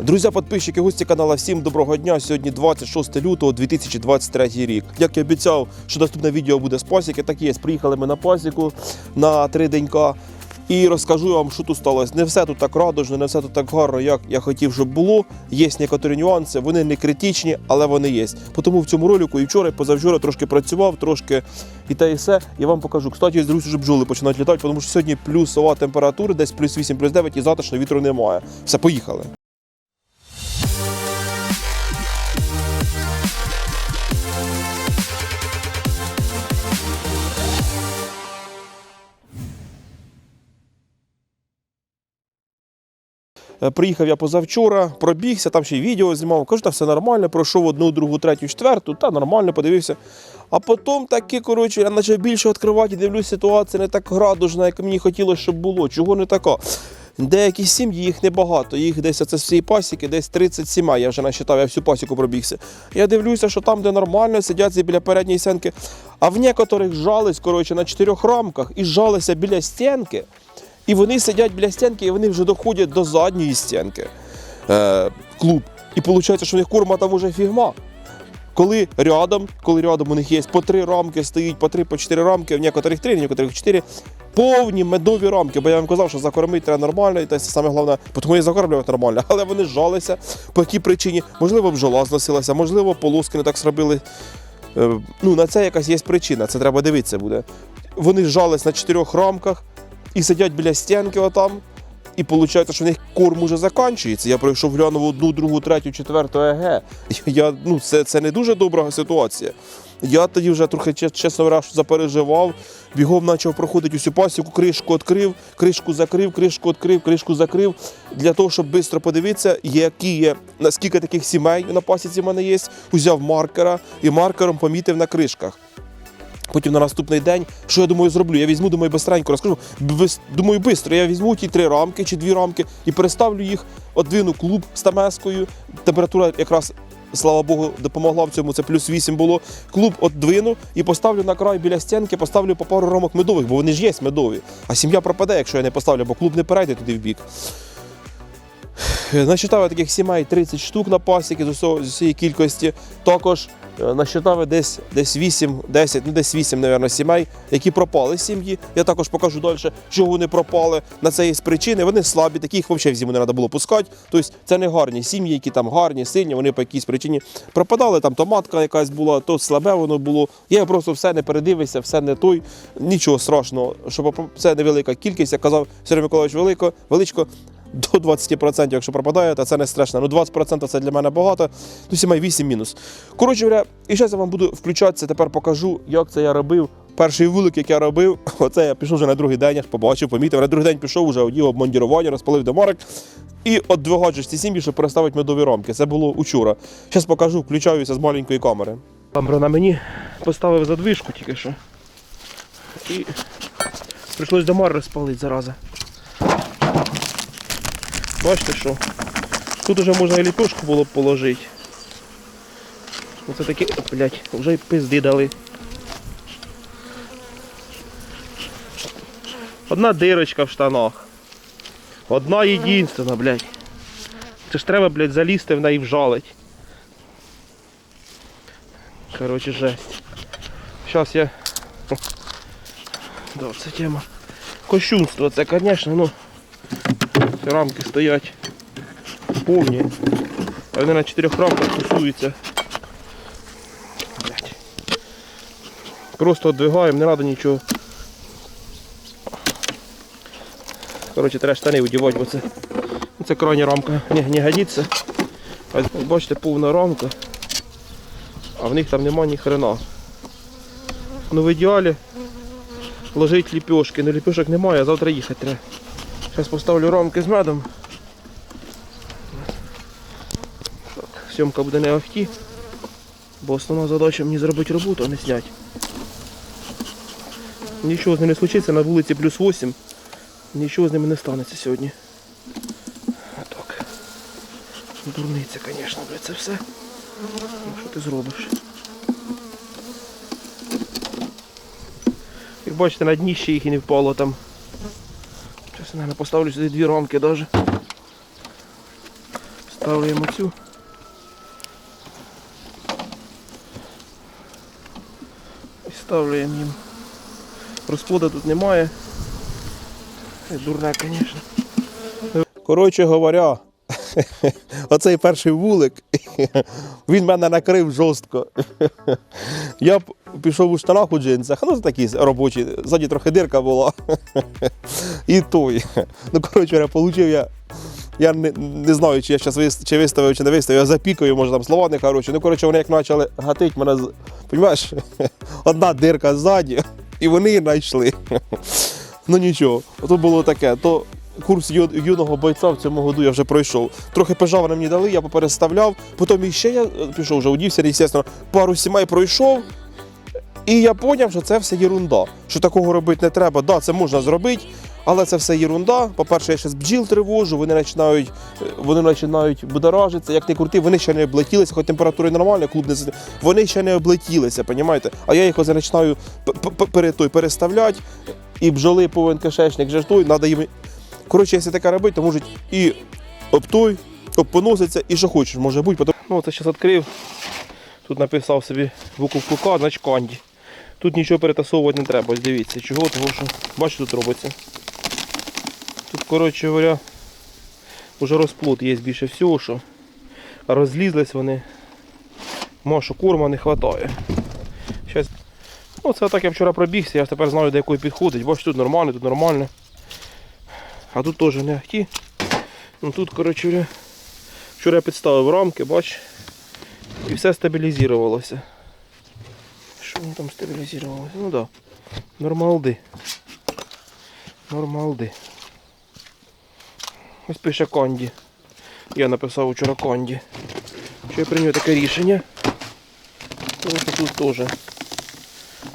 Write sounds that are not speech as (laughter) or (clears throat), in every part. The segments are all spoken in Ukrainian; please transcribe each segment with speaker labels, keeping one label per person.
Speaker 1: Друзі, підписчики, гості каналу, всім доброго дня. Сьогодні 26 лютого 2023 рік. Як і обіцяв, що наступне відео буде з пасіки, так і є. Приїхали ми на пасіку на три денька. І розкажу вам, що тут сталося. Не все тут так радужно, не все тут так гарно, як я хотів, щоб було. Є некоторі нюанси, вони не критичні, але вони є. Тому в цьому ролику і вчора, і позавчора трошки працював, трошки і те і все. Я вам покажу. Кстати, друзі, вже бджоли починають літати, тому що сьогодні плюсова температура, десь плюс 8, плюс 9 і затишно вітру немає. Все, поїхали. Приїхав я позавчора, пробігся, там ще й відео знімав. Кажу, та все нормально, пройшов одну, другу, третю, четверту, та нормально, подивився. А потім таки, коротше, я почав більше відкривати, дивлюсь, ситуація не так градужна, як мені хотілося, щоб було. Чого не така? Деякі сім'ї, їх небагато, їх десь це цієї пасіки, десь 30 сімей, я вже насчитав, я всю пасіку пробігся. Я дивлюся, що там, де нормально, сидять біля передньої стінки, а в некоторих жались, коротше, на чотирьох рамках і жалися біля стінки. І вони сидять біля стінки, і вони вже доходять до задньої стінки. Е, клуб. І виходить, що у них корма там уже фігма. Коли рядом, коли рядом у них є по три рамки, стоїть по три, по чотири рамки, в некоторих три, в некоторих чотири. Повні медові рамки, бо я вам казав, що закормити треба нормально, і це саме головне, тому і закормлювати нормально. Але вони жалися по якій причині. Можливо, бджола зносилася, можливо, полоски не так зробили. Е, ну, на це якась є причина, це треба дивитися буде. Вони жались на чотирьох рамках і сидять біля стінки отам. І виходить, що в них корм уже закінчується. Я пройшов глянув одну, другу, третю, четверту ЕГ. Я, ну, це, це не дуже добра ситуація. Я тоді вже трохи, чес- чесно говоря, запереживав, бігом почав проходити усю пасіку, кришку відкрив, кришку закрив, кришку відкрив, кришку закрив. Для того, щоб швидко подивитися, які є, наскільки таких сімей на пасіці в мене є. Узяв маркера і маркером помітив на кришках. Потім на наступний день, що я думаю, зроблю? Я візьму, думаю, бистренько розкажу. Думаю, швидко. Я візьму ті три рамки чи дві рамки і переставлю їх, одвину клуб з тамескою. Температура якраз, слава Богу, допомогла в цьому. Це плюс 8 було. Клуб одвину і поставлю на край біля стінки, поставлю по пару рамок медових, бо вони ж є медові. А сім'я пропаде, якщо я не поставлю, бо клуб не перейде туди в бік. Насчитав я таких сімей 30 штук на пасіки з усієї кількості. Також е, насчитав я десь, десь 8, 10, ну десь 8, мабуть, сімей, які пропали сім'ї. Я також покажу далі, чого вони пропали. На це є причини. Вони слабі, таких взагалі в зиму не треба було пускати. Тобто це не гарні сім'ї, які там гарні, сильні, вони по якійсь причині пропадали. Там томатка якась була, то слабе воно було. Я просто все не передивився, все не той. Нічого страшного, щоб це невелика кількість. Як казав Сергій Миколаївич Велико, величко. До 20%, якщо пропадає, то це не страшно. Ну 20% це для мене багато. Ну, сімей 8 мінус. Коротше говоря, і зараз я вам буду включатися, тепер покажу, як це я робив. Перший вулик, як я робив, (laughs) оце я пішов вже на другий день, аж побачив, помітив. На другий день пішов, вже одів обмундірування, розпалив домарок. І от двигачу ці сім'ї, щоб переставити медові рамки. Це було учора. Зараз покажу, включаюся з маленької камери. Камера на мені поставив задвижку тільки що. І прийшлось домар розпалити зараза. Бачите що? Тут уже можна і ліпешку було б положити. Оце такі, блядь, вже й пизди дали. Одна дирочка в штанах. Одна єдинственна, блядь. Це ж треба, блядь, залізти в неї вжалить. Короче, жесть. Зараз я. Да, це тема. Кощунство, це, звісно, ну. Рамки стоять повні. А вони на чотирьох рамках тусуються. Просто віддвигаємо, не треба нічого. Коротше, треба штани одягати, бо це, це крайня рамка не, не годиться. А бачите, повна рамка, а в них там нема ні хрена. Ну в ідеалі ложить ліпешки, ну ліпешок немає, а завтра їхати треба. Зараз поставлю рамки з медом. Сьомка буде не ахті, бо основна задача мені зробити роботу, а не зняти. Нічого з ним не случиться, на вулиці плюс 8. Нічого з ними не станеться сьогодні. Так. Дурниця, звісно, це все. Ну, що ти зробиш? Як бачите, на дні ще їх і не впало там. Мабуть, поставлю сюди дві рамки навіть. Ставляємо цю. І ставляємо їм. Розплода тут немає. Це Дурне, звісно. Коротше говоря, (laughs) оцей перший вулик, (laughs) він мене накрив жорстко. (laughs) Я пішов у штанах у джинсах, ну такі робочі, ззаді трохи дирка була. (laughs) І той. Ну, коротше, получив я. Я не, не знаю, чи я зараз чи виставив, чи не виставив, я запікаю, може там слова не хороші. Ну, коротше, вони як почали гатить, мене, понімаєш, одна дирка ззаді, і вони її знайшли. Ну нічого, то було таке. То курс юного бойця в цьому году я вже пройшов. Трохи пежа вони мені дали, я попереставляв, потім іще я е, пішов, вже одівся, звісно, пару сімей пройшов. І я зрозумів, що це все єрунда. Що такого робити не треба. Да, це можна зробити, але це все єрунда. По-перше, я ще з бджіл тривожу, вони починають, е, вони починають будоражитися, як не крути, вони ще не облетілися, хоч температура нормальна, клуб не Вони ще не облетілися, розумієте? А я їх починаю п- п- той, переставляти, і бджоли повинен кишечник, же треба їм. Коротше, якщо таке робити, то можуть і об той, об поноситься, і що хочеш, може бути. Потім... Ну, це зараз відкрив. Тут написав собі буковку К, значить канді. Тут нічого перетасовувати не треба, ось дивіться. Чого? Тому що, бачите, тут робиться. Тут, коротше говоря, вже розплод є більше всього, що розлізлись вони. Може, корма не вистачає. Щас... Ну, це так я вчора пробігся, я тепер знаю, до якої підходить. Бачите, тут нормально, тут нормально. А тут теж не ахті. Ну тут, коротше, вчора я підставив рамки, бач, і все стабілізувалося. Що воно там стабілізувалося? Ну так. Да. Нормалди. Нормалди. Ось пише Конді. Я написав вчора Конді. Що я прийняв таке рішення. Тому що тут теж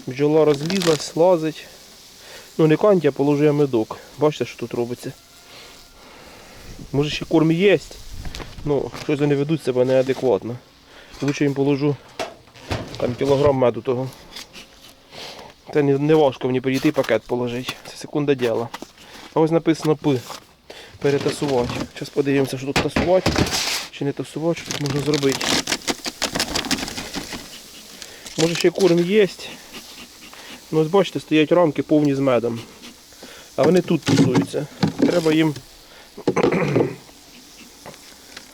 Speaker 1: бджола розлізлась, лазить. Ну не Конді, а положу я медок. Бачите, що тут робиться. Може ще корм є. Ну, щось вони ведуть себе неадекватно. Лучше їм положу там кілограм меду того. Це не, не важко мені прийти пакет положити. Це секунда діла. А ось написано П. Перетасувати. Зараз подивимося, що тут тасувати. Чи не тасувати, що тут можна зробити. Може ще корм є. Ну ось бачите, стоять рамки повні з медом. А вони тут тусуються. Треба їм (clears throat)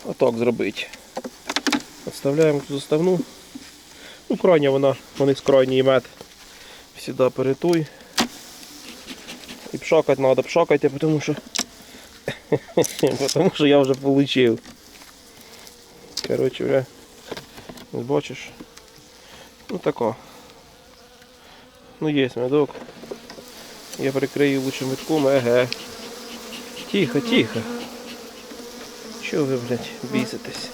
Speaker 1: отак зробити. Відставляємо цю заставну. Ну, крайня вона, вони з крайній мед. Сюди перетуй. І пшакати треба, пшакайте, тому що (laughs) тому що я вже отримав. Коротше, вже, бачиш. Ну тако. Ну є медок. Я прикрию лучше метком, еге. Тихо, тихо. Чого ви, блядь, біситесь?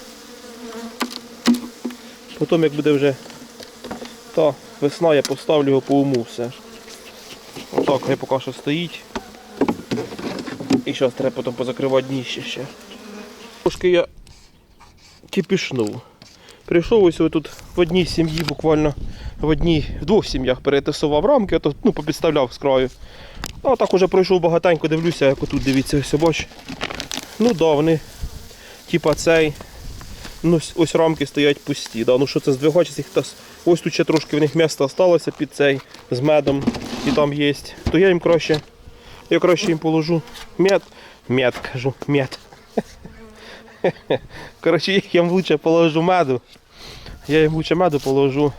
Speaker 1: Потім як буде вже та весна, я поставлю його по уму все. Отак, хай поки що стоїть. І зараз треба потім позакривати дніще ще. Трошки я кипішнув. Прийшов ось тут в одній сім'ї, буквально в одній, в двох сім'ях перетасував рамки, а то ну, попідставляв з краю. А так уже пройшов багатенько, дивлюся, як отут дивіться, ось бач. Ну да, вони, типа цей. Ну, ось- рамки стоять пусті. Да. Ну що це тас. Ось тут ще трошки в них місце залишилося під цей з медом. І там є. То я їм краще. Я краще їм положу мед. Мед кажу, мед. (laughs) Коротше, я їм лучше положу меду. Я їм лучше меду положу.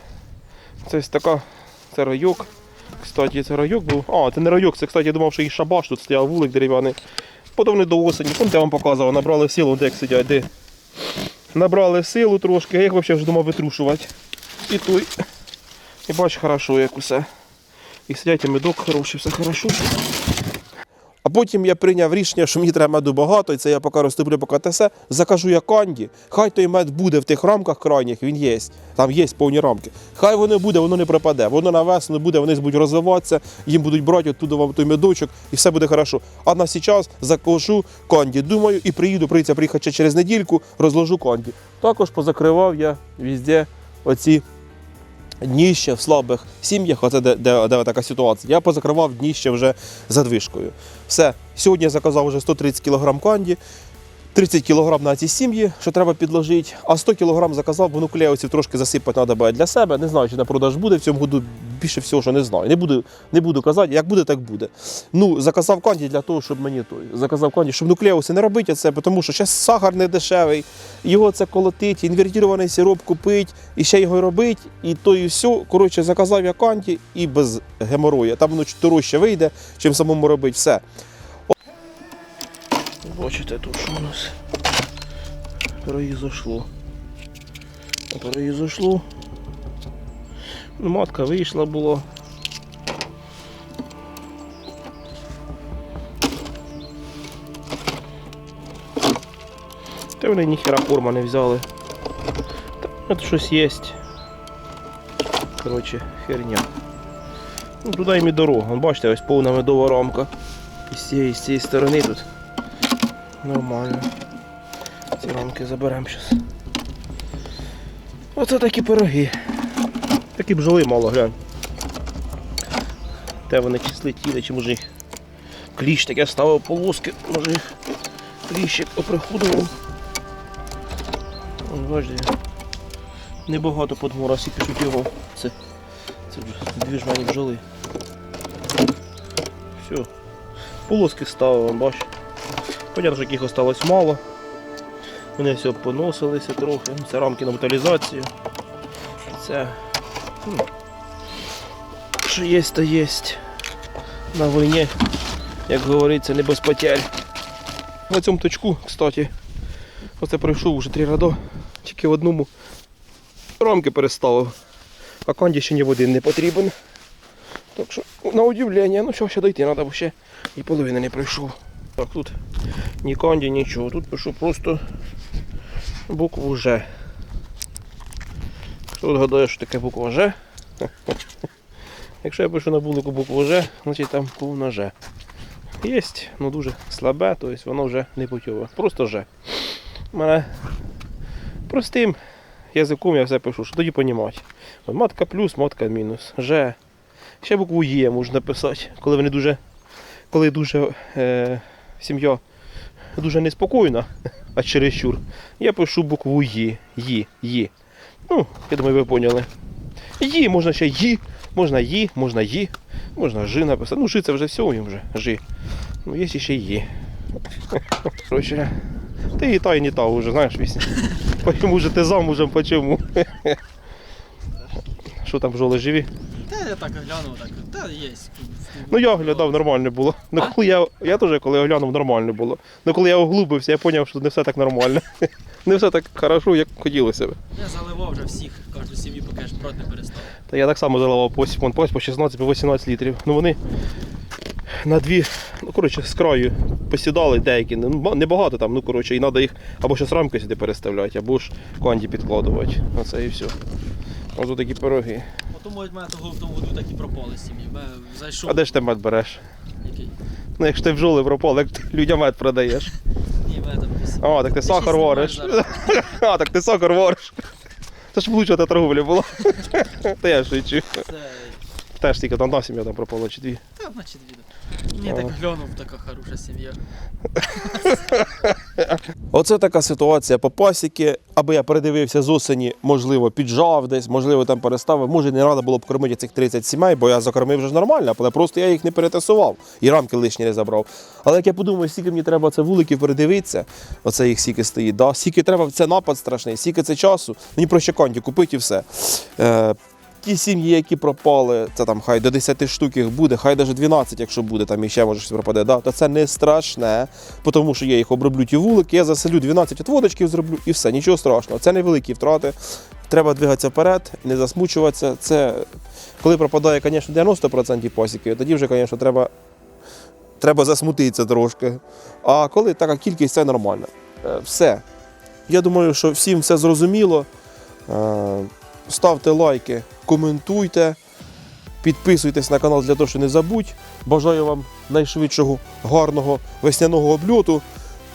Speaker 1: Це ось така. Це райок. Кстати, це райок був. А, це не райок, це, кстати, я думав, що і шабаш тут стояв вулик дерев'яний. Вони до осені, помните, я вам показував, набрали силу, де як сидять, де. Набрали силу трошки, я їх взагалі вже думав витрушувати. І той. І бач, хорошо як усе. І сидять, і медок хороший, все хорошо. А потім я прийняв рішення, що мені треба меду багато, і це я поки розтоплю, поки те все. Закажу я канді. Хай той мед буде в тих рамках крайніх, він є. Там є повні рамки. Хай воно буде, воно не пропаде. Воно на весну буде, вони будуть розвиватися, їм будуть брати оттуда вам той медочок, і все буде хорошо. А на зараз закажу канді. Думаю, і приїду, прийдеться приїхати через недільку, розложу канді. Також позакривав я везде оці дніще в слабих сім'ях, оце де, де, де така ситуація. Я позакривав дніще вже задвижкою. Все, сьогодні я заказав вже 130 кг канді. 30 кг на ці сім'ї, що треба підложити, а 100 кг заказав, бо нуклеусів трошки засипати треба для себе. Не знаю, чи на продаж буде в цьому году. Більше всього, що не знаю. Не буду, не буду казати, як буде, так буде. Ну, заказав канді для того, щоб мені той. Заказав канді, щоб нуклеуси не робити це, тому що зараз сахар не дешевий, його це колотить, інвертований сироп купить, і ще його робить, і то і все. Коротше, заказав я канді і без геморою. Там воно дорожче вийде, чим самому робити. Все. Бачите, тут що у нас произошло. Произошло. Ну, матка вийшла була. Та вони ніхера форма не взяли. Та тут щось є. Коротше, херня. Ну, туди їм і дорога. Бачите, ось повна медова рамка. І з цієї, з цієї сторони тут. Нормально. Ці рамки заберемо зараз. Оце такі пироги. Такі бджоли мало, глянь. Де вони чи слетіли, чи може їх кліщ таке ставив полоски, може їх кліщик оприходував. Бачите. Небагато подмора, всі пишуть його. Це, це дві жмені бджоли. Все. Полоски ставив, вон, що яких осталось мало. Вони все поносилися трохи. Це рамки на металізацію. Це. Що є, то є. На війні, як говориться, не без потерь. На цьому точку, кстати, оце пройшов вже три ради, тільки в одному рамки переставив. А канді ще ні в один не потрібен. Так що, на удивлення, ну що, ще дойти треба, ще і половини не пройшов. Так, тут ні канді, нічого. Тут пишу просто букву Ж. Хто гадає, що таке буква Ж? Якщо я пишу на вулику букву Ж, значить там повна Ж. Є, ну дуже слабе, тобто воно вже не путьове. Просто Ж. У мене простим язиком я все пишу, що тоді понімати. Матка плюс, матка мінус. Ж. Ще букву Є можна писати, коли вони дуже, коли дуже е, сім'я дуже неспокійна, а чересчур. Я пишу букву Є. Ї. Ї. Ну, я думаю, ви поняли. Ї, можна ще Ї, можна Ї, можна Ї, можна Жи написати. Ну, Жи це вже все їм вже. Жи. Ну, є ще Ї. Короче, ти і та, і не та вже, знаєш, пісня. Почему же ти замужем, почему? Що там бджоли живі?
Speaker 2: Та я так глянув, так. Та є.
Speaker 1: Ну я оглядав, нормально було. Ну коли я, я теж коли оглянув, нормально було. Ну коли я оглубився, я зрозумів, що не все так нормально. (laughs) Не все так хорошо, як хотілося б.
Speaker 2: Я заливав вже всіх, кожну сім'ю, поки аж не перестав.
Speaker 1: Та я так само заливав по, вон, по 16-18 літрів. Ну вони на дві, ну коротше, з краю посідали деякі. Ну, ба- небагато там, ну коротше, і треба їх або щось рамки сюди переставляти, або ж канді підкладувати. Оце і все. Ось такі пироги.
Speaker 2: Тому мене того в тому году так і пропали сім'ї. Зайшов.
Speaker 1: А де ж ти мед береш?
Speaker 2: Який?
Speaker 1: Ну якщо ти бджоли пропали, як ти людям мед продаєш.
Speaker 2: Ні, медом мене там.
Speaker 1: А, так ти сахар вариш. (laughs) А, так ти сахар вариш. Це ж влуча та торговля була. (laughs) Та я шучу.
Speaker 2: Це.
Speaker 1: Теж тільки там одна сім'я там пропала чи дві.
Speaker 2: Та, значить, відео. Ні, так глянув, така хороша сім'я. (laughs)
Speaker 1: Оце така ситуація по пасіки. Аби я передивився з осені, можливо, піджав десь, можливо, там переставив. Може, не треба було б кормити цих 30 сімей, бо я закормив вже нормально, але просто я їх не перетасував і рамки лишні не забрав. Але як я подумав, скільки мені треба це вуликів передивитися, оце їх скільки стоїть. Да? Скільки треба, це напад страшний, скільки це часу, мені проще конті купити і все. Е, Ті сім'ї, які пропали, це там хай до 10 штук їх буде, хай навіть 12, якщо буде, там іще може щось пропаде, да, то це не страшне, тому що я їх оброблю ті вулики, я заселю 12 отводочків зроблю і все, нічого страшного. Це невеликі втрати. Треба двигатися вперед, не засмучуватися. Це коли пропадає, звісно, 90% пасіки, тоді вже, звісно, треба, треба засмутитися трошки. А коли така кількість, це нормально. Е, Все. Я думаю, що всім все зрозуміло. Ставте лайки, коментуйте, підписуйтесь на канал для того, щоб не забудь. Бажаю вам найшвидшого гарного весняного обльоту.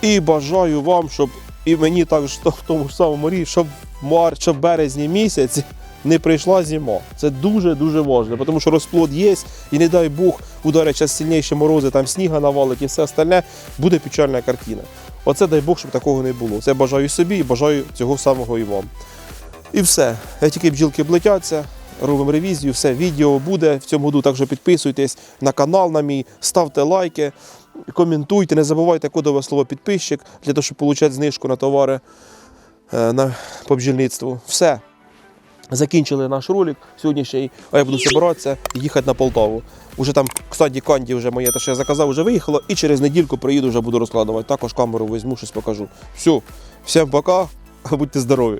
Speaker 1: І бажаю вам, щоб і мені також (laughs) в тому ж самому рі, щоб в мар, щоб березні місяці не прийшла зима. Це дуже-дуже важливо, тому що розплод є, і не дай Бог ударять час сильніші морози, там сніга навалить і все остальне, буде печальна картина. Оце дай Бог, щоб такого не було. Це бажаю собі і бажаю цього самого і вам. І все. Як тільки бджілки облетяться, робимо ревізію, все, відео буде в цьому году. Так що підписуйтесь на канал на мій, ставте лайки, коментуйте, не забувайте кодове слово підписчик для того, щоб отримати знижку на товари е, на, по бджільництву. Все. Закінчили наш ролик. Сьогодні ще й а я буду збиратися і їхати на Полтаву. Уже там, кстати, канді вже моє, те, що я заказав, вже виїхало, і через недільку приїду, вже буду розкладувати. Також камеру візьму, щось покажу. Все, всім пока, (laughs) будьте здорові.